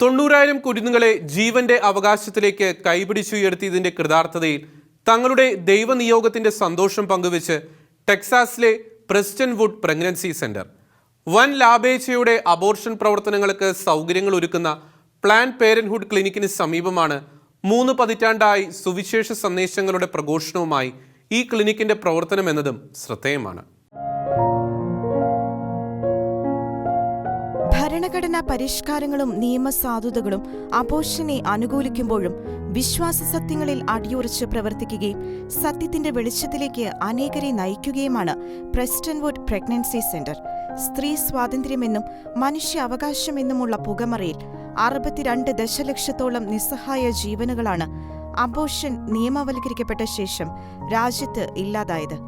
തൊണ്ണൂറായിരം കുരുന്നുകളെ ജീവന്റെ അവകാശത്തിലേക്ക് കൈപിടിച്ചുയർത്തിയതിന്റെ കൃതാർത്ഥതയിൽ തങ്ങളുടെ ദൈവനിയോഗത്തിന്റെ സന്തോഷം പങ്കുവെച്ച് ടെക്സാസിലെ പ്രസ്റ്റൻ വുഡ് പ്രഗ്നൻസി സെന്റർ. വൻ ലാഭേച്ഛയുടെ അബോർഷൻ പ്രവർത്തനങ്ങൾക്ക് സൗകര്യങ്ങൾ ഒരുക്കുന്ന പ്ലാൻ പേരൻഹുഡ് ക്ലിനിക്കിന് സമീപമാണ് മൂന്ന് പതിറ്റാണ്ടായി സുവിശേഷ സന്ദേശങ്ങളുടെ പ്രഘോഷണവുമായി ഈ ക്ലിനിക്കിന്റെ പ്രവർത്തനം എന്നതും ശ്രദ്ധേയമാണ്. ഭരണഘടനാ പരിഷ്കാരങ്ങളും നിയമസാധുതകളും അബോഷനെ അനുകൂലിക്കുമ്പോഴും വിശ്വാസ സത്യങ്ങളിൽ അടിയുറച്ച് പ്രവർത്തിക്കുകയും സത്യത്തിന്റെ വെളിച്ചത്തിലേക്ക് അനേകരെ നയിക്കുകയുമാണ് പ്രസ്റ്റൻവുഡ് പ്രഗ്നൻസി സെന്റർ. സ്ത്രീ സ്വാതന്ത്ര്യമെന്നും മനുഷ്യ അവകാശമെന്നുമുള്ള പുകമറയിൽ അറുപത്തിരണ്ട് ദശലക്ഷത്തോളം നിസ്സഹായ ജീവനുകളാണ് അബോഷൻ നിയമവൽക്കരിക്കപ്പെട്ട ശേഷം രാജ്യത്ത് ഇല്ലാതായത്.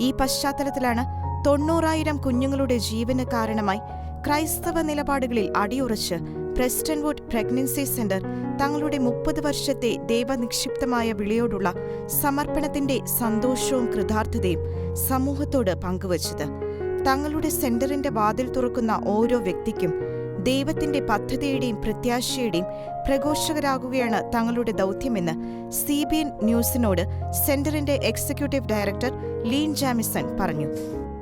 ഈ പശ്ചാത്തലത്തിലാണ് തൊണ്ണൂറായിരം കുഞ്ഞുങ്ങളുടെ ജീവന് കാരണമായി ക്രൈസ്തവ നിലപാടുകളിൽ അടിയുറച്ച് പ്രസ്റ്റൻവുഡ് പ്രഗ്നൻസി സെന്റർ തങ്ങളുടെ മുപ്പത് വർഷത്തെ ദൈവനിക്ഷിപ്തമായ വിളിയോടുള്ള സമർപ്പണത്തിന്റെ സന്തോഷവും കൃതാർത്ഥതയും സമൂഹത്തോട് പങ്കുവച്ചത്. തങ്ങളുടെ സെന്ററിന്റെ വാതിൽ തുറക്കുന്ന ഓരോ വ്യക്തിക്കും ദൈവത്തിന്റെ പദ്ധതിയുടെയും പ്രത്യാശയുടെയും പ്രഘോഷകരാകുകയാണ് തങ്ങളുടെ ദൗത്യമെന്ന് സി ബി എൻ ന്യൂസിനോട് സെന്ററിന്റെ എക്സിക്യൂട്ടീവ് ഡയറക്ടർ ലീൻ ജാമിസൺ പറഞ്ഞു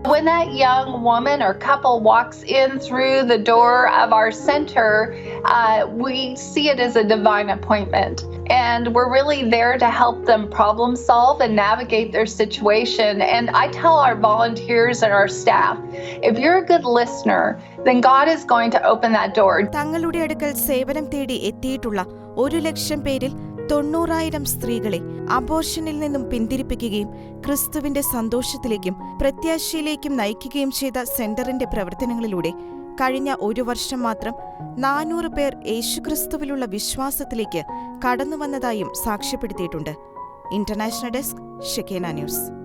When that young woman or couple walks in through the door of our center, uh, we see it as a divine appointment. And we're really there to help them problem solve and navigate their situation. And I tell our volunteers and our staff if you're a good listener, then God is going to open that door. തങ്ങളുടെ അടുക്കൽ സേവനം തേടി എത്തിയിട്ടുള്ള ഒരു ലക്ഷം പേരിൽ തൊണ്ണൂറായിരം സ്ത്രീകളെ അബോർഷനിൽ നിന്നും പിന്തിരിപ്പിക്കുകയും ക്രിസ്തുവിന്റെ സന്തോഷത്തിലേക്കും പ്രത്യാശയിലേക്കും നയിക്കുകയും ചെയ്ത സെന്ററിന്റെ പ്രവർത്തനങ്ങളിലൂടെ കഴിഞ്ഞ ഒരു വർഷം മാത്രം നാനൂറ് പേർ യേശുക്രിസ്തുവിലുള്ള വിശ്വാസത്തിലേക്ക് കടന്നുവന്നതായും സാക്ഷ്യപ്പെടുത്തിയിട്ടുണ്ട്. International desk Shekinah news.